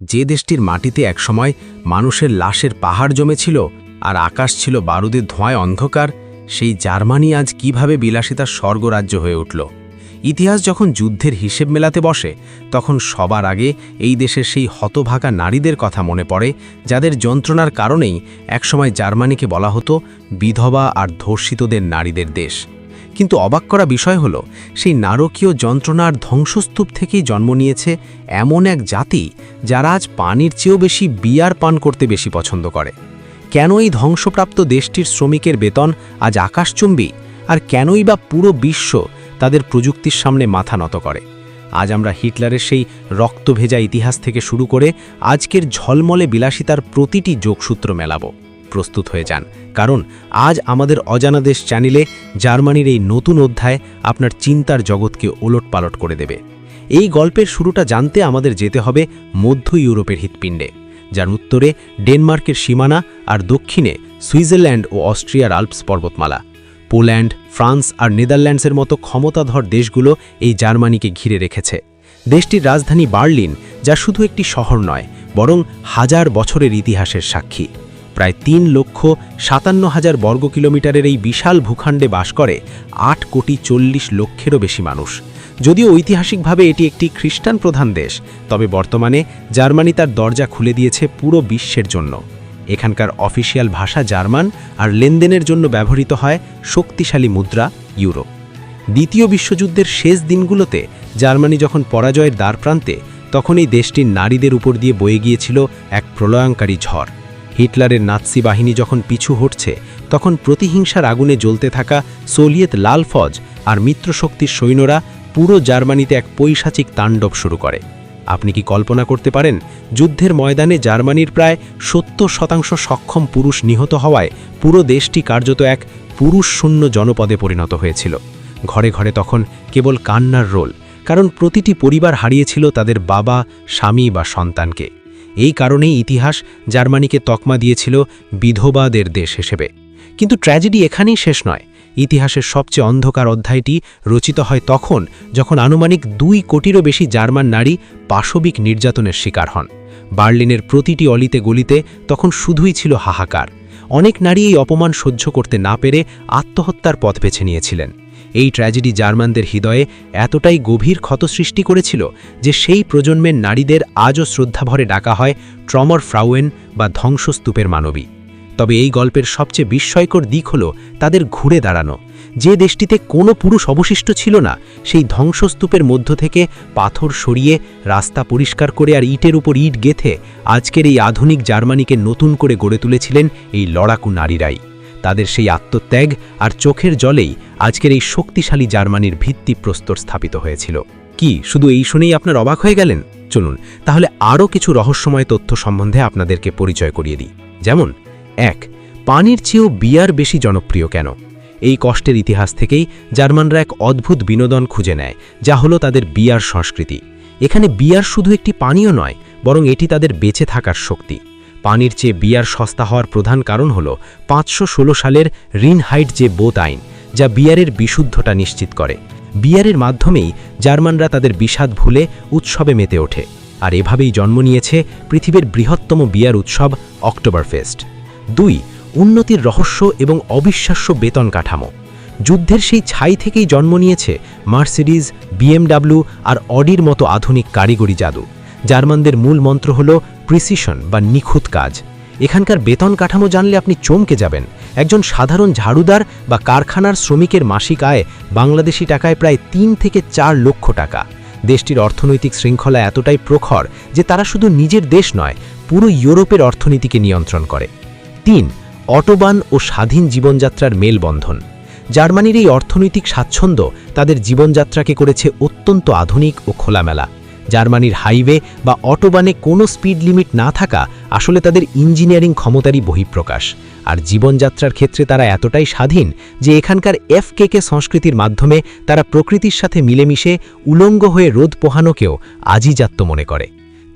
যে দেশটির মাটিতে একসময় মানুষের লাশের পাহাড় জমেছিল আর আকাশ ছিল বারুদের ধোঁয়ায় অন্ধকার, সেই জার্মানি আজ কীভাবে বিলাসিতার স্বর্গরাজ্য হয়ে উঠল? ইতিহাস যখন যুদ্ধের হিসেব মেলাতে বসে, তখন সবার আগে এই দেশের সেই হতভাগা নারীদের কথা মনে পড়ে, যাদের যন্ত্রণার কারণেই একসময় জার্মানিকে বলা হতো বিধবা আর ধর্ষিতদের নারীদের দেশ। কিন্তু অবাক করা বিষয় হল, সেই নারকীয় যন্ত্রণার ধ্বংসস্তূপ থেকেই জন্ম নিয়েছে এমন এক জাতি যারা আজ পানির চেয়েও বেশি বিয়ার পান করতে বেশি পছন্দ করে। কেন এই ধ্বংসপ্রাপ্ত দেশটির শ্রমিকের বেতন আজ আকাশচুম্বী আর কেনই বা পুরো বিশ্ব তাদের প্রযুক্তির সামনে মাথা নত করে? আজ আমরা হিটলারের সেই রক্তভেজা ইতিহাস থেকে শুরু করে আজকের ঝলমলে বিলাসিতার প্রতিটি যোগসূত্র মেলাবো। প্রস্তুত হয়ে যান। কারণ আজ আমাদের অজানা দেশ চ্যানেলে জার্মানির এই নতুন অধ্যায় আপনার চিন্তার জগৎকে ওলটপালট করে দেবে। এই গল্পের শুরুটা জানতে আমাদের যেতে হবে মধ্য ইউরোপের হৃৎপিণ্ডে, যার উত্তরে ডেনমার্কের সীমানা আর দক্ষিণে সুইজারল্যান্ড ও অস্ট্রিয়ার আল্পস পর্বতমালা। পোল্যান্ড, ফ্রান্স আর নেদারল্যান্ডসের মতো ক্ষমতাধর দেশগুলো এই জার্মানিকে ঘিরে রেখেছে। দেশটির রাজধানী বার্লিন, যা শুধু একটি শহর নয়, বরং হাজার বছরের ইতিহাসের সাক্ষী। প্রায় তিন লক্ষ সাতান্ন হাজার বর্গ কিলোমিটারের এই বিশাল ভূখণ্ডে বাস করে আট কোটি চল্লিশ লক্ষেরও বেশি মানুষ। যদিও ঐতিহাসিকভাবে এটি একটি খ্রিস্টান প্রধান দেশ, তবে বর্তমানে জার্মানি তার দরজা খুলে দিয়েছে পুরো বিশ্বের জন্য। এখানকার অফিসিয়াল ভাষা জার্মান আর লেনদেনের জন্য ব্যবহৃত হয় শক্তিশালী মুদ্রা, ইউরো। দ্বিতীয় বিশ্বযুদ্ধের শেষ দিনগুলোতে জার্মানি যখন পরাজয়ের দ্বারপ্রান্তে, তখন এই দেশটির নারীদের উপর দিয়ে বয়ে গিয়েছিল এক প্রলয়ঙ্কারী ঝড়। হিটলারের নাৎসি বাহিনী যখন পিছু হটছে, তখন প্রতিহিংসার আগুনে জ্বলতে থাকা সোলিয়েত লাল ফজ আর মিত্রশক্তির সৈন্যরা পুরো জার্মানিতে এক পৈশাচিক তাণ্ডব শুরু করে। আপনি কি কল্পনা করতে পারেন, যুদ্ধের ময়দানে জার্মানির প্রায় সত্তর শতাংশ সক্ষম পুরুষ নিহত হওয়ায় পুরো দেশটি কার্যত এক পুরুষ শূন্য জনপদে পরিণত হয়েছিল। ঘরে ঘরে তখন কেবল কান্নার রোল, কারণ প্রতিটি পরিবার হারিয়েছিল তাদের বাবা, স্বামী বা সন্তানকে। এই কারণেই ইতিহাস জার্মানিকে তকমা দিয়েছিল বিধবাদের দেশ হিসেবে। কিন্তু ট্র্যাজেডি এখানেই শেষ নয়। ইতিহাসের সবচেয়ে অন্ধকার অধ্যায়টি রচিত হয় তখন যখন আনুমানিক দুই কোটিরও বেশি জার্মান নারী পাশবিক নির্যাতনের শিকার হন। বার্লিনের প্রতিটি অলিতে গলিতে তখন শুধুই ছিল হাহাকার। অনেক নারী এই অপমান সহ্য করতে না পেরে আত্মহত্যার পথ বেছে নিয়েছিলেন। এই ট্র্যাজেডি জার্মানদের হৃদয়ে এতটাই গভীর ক্ষত সৃষ্টি করেছিল যে সেই প্রজন্মের নারীদের আজও শ্রদ্ধাভরে ডাকা হয় ট্রমর ফ্রাউয়েন বা ধ্বংসস্তূপের মানবী। তবে এই গল্পের সবচেয়ে বিস্ময়কর দিক হল তাদের ঘুরে দাঁড়ানো। যে দেশটিতে কোনো পুরুষ অবশিষ্ট ছিল না, সেই ধ্বংসস্তূপের মধ্য থেকে পাথর সরিয়ে রাস্তা পরিষ্কার করে আর ইটের উপর ইট গেথে আজকের এই আধুনিক জার্মানিকে নতুন করে গড়ে তুলেছিলেন এই লড়াকু নারীরাই। তাদের সেই আত্মত্যাগ আর চোখের জলেই আজকের এই শক্তিশালী জার্মানির ভিত্তি প্রস্তর স্থাপিত হয়েছিল। কি, শুধু এই শুনেই আপনার অবাক হয়ে গেলেন? চলুন, তাহলে আরও কিছু রহস্যময় তথ্য সম্বন্ধে আপনাদেরকে পরিচয় করিয়ে দিই। যেমন, এক, পানির চেয়েও বিয়ার বেশি জনপ্রিয় কেন? এই কষ্টের ইতিহাস থেকেই জার্মানরা এক অদ্ভুত বিনোদন খুঁজে নেয়, যা হলো তাদের বিয়ার সংস্কৃতি। এখানে বিয়ার শুধু একটি পানীয় নয়, বরং এটি তাদের বেঁচে থাকার শক্তি। পানির চেয়ে বিয়ার সস্তা হওয়ার প্রধান কারণ হল পাঁচশো ষোলো সালের রিনহাইট যে বোত আইন, যা বিয়ারের বিশুদ্ধতা নিশ্চিত করে। বিয়ারের মাধ্যমেই জার্মানরা তাদের বিষাদ ভুলে উৎসবে মেতে ওঠে, আর এভাবেই জন্ম নিয়েছে পৃথিবীর বৃহত্তম বিয়ার উৎসব অক্টোবর ফেস্ট দুই, উন্নতির রহস্য এবং অবিশ্বাস্য বেতন কাঠামো। যুদ্ধের সেই ছাই থেকেই জন্ম নিয়েছে মার্সিডিজ, বিএমডাব্লিউ আর অডির মতো আধুনিক কারিগরি জাদু। জার্মানদের মূল মন্ত্র হল প্রিসিশন বা নিখুঁত কাজ। এখানকার বেতন কাঠামো জানলে আপনি চমকে যাবেন। একজন সাধারণ ঝাড়ুদার বা কারখানার শ্রমিকের মাসিক আয় বাংলাদেশি টাকায় প্রায় তিন থেকে চার লক্ষ টাকা। দেশটির অর্থনৈতিক শৃঙ্খলা এতটাই প্রখর যে তারা শুধু নিজের দেশ নয়, পুরো ইউরোপের অর্থনীতিকে নিয়ন্ত্রণ করে। তিন, অটোবান ও স্বাধীন জীবনযাত্রার মেলবন্ধন। জার্মানির এই অর্থনৈতিক স্বাচ্ছন্দ্য তাদের জীবনযাত্রাকে করেছে অত্যন্ত আধুনিক ও খোলামেলা। জার্মানির হাইওয়ে বা অটোবানে কোনো স্পিড লিমিট না থাকা আসলে তাদের ইঞ্জিনিয়ারিং ক্ষমতারই বহিঃপ্রকাশ। আর জীবনযাত্রার ক্ষেত্রে তারা এতটাই স্বাধীন যে এখানকার এফকেকে সংস্কৃতির মাধ্যমে তারা প্রকৃতির সাথে মিলেমিশে উলঙ্গ হয়ে রোদ পোহানোকেও আজিজাত্য মনে করে।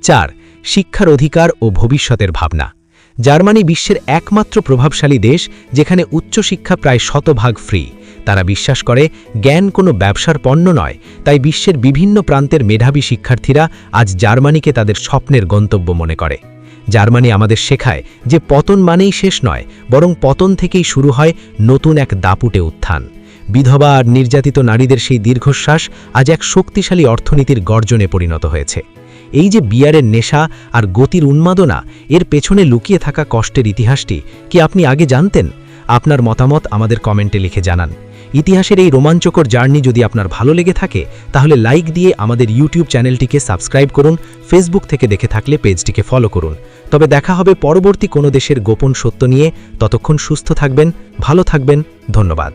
চার, শিক্ষার অধিকার ও ভবিষ্যতের ভাবনা। জার্মানি বিশ্বের একমাত্র প্রভাবশালী দেশ যেখানে উচ্চশিক্ষা প্রায় শতভাগ ফ্রি। তারা বিশ্বাস করে, জ্ঞান কোনো ব্যবসার পণ্য নয়, তাই বিশ্বের বিভিন্ন প্রান্তের মেধাবী শিক্ষার্থীরা আজ জার্মানিকে তাদের স্বপ্নের গন্তব্য মনে করে। জার্মানি আমাদের শেখায় যে পতন মানেই শেষ নয়, বরং পতন থেকেই শুরু হয় নতুন এক দাপুটে উত্থান। বিধবা আর নির্যাতিত নারীদের সেই দীর্ঘশ্বাস আজ এক শক্তিশালী অর্থনীতির গর্জনে পরিণত হয়েছে। এই যে বিয়ারের নেশা আর গতির উন্মাদনা, এর পেছনে লুকিয়ে থাকা কষ্টের ইতিহাসটি কি আপনি আগে জানতেন? আপনার মতামত আমাদের কমেন্টে লিখে জানান। ইতিহাসের এই রোমাঞ্চকর জার্নি যদি আপনার ভালো লেগে থাকে, তাহলে লাইক দিয়ে আমাদের ইউটিউব চ্যানেলটিকে সাবস্ক্রাইব করুন, ফেসবুক থেকে দেখে থাকলে পেজটিকে ফলো করুন। তবে দেখা হবে পরবর্তী কোনো দেশের গোপন সত্য নিয়ে। ততক্ষণ সুস্থ থাকবেন, ভালো থাকবেন, ধন্যবাদ।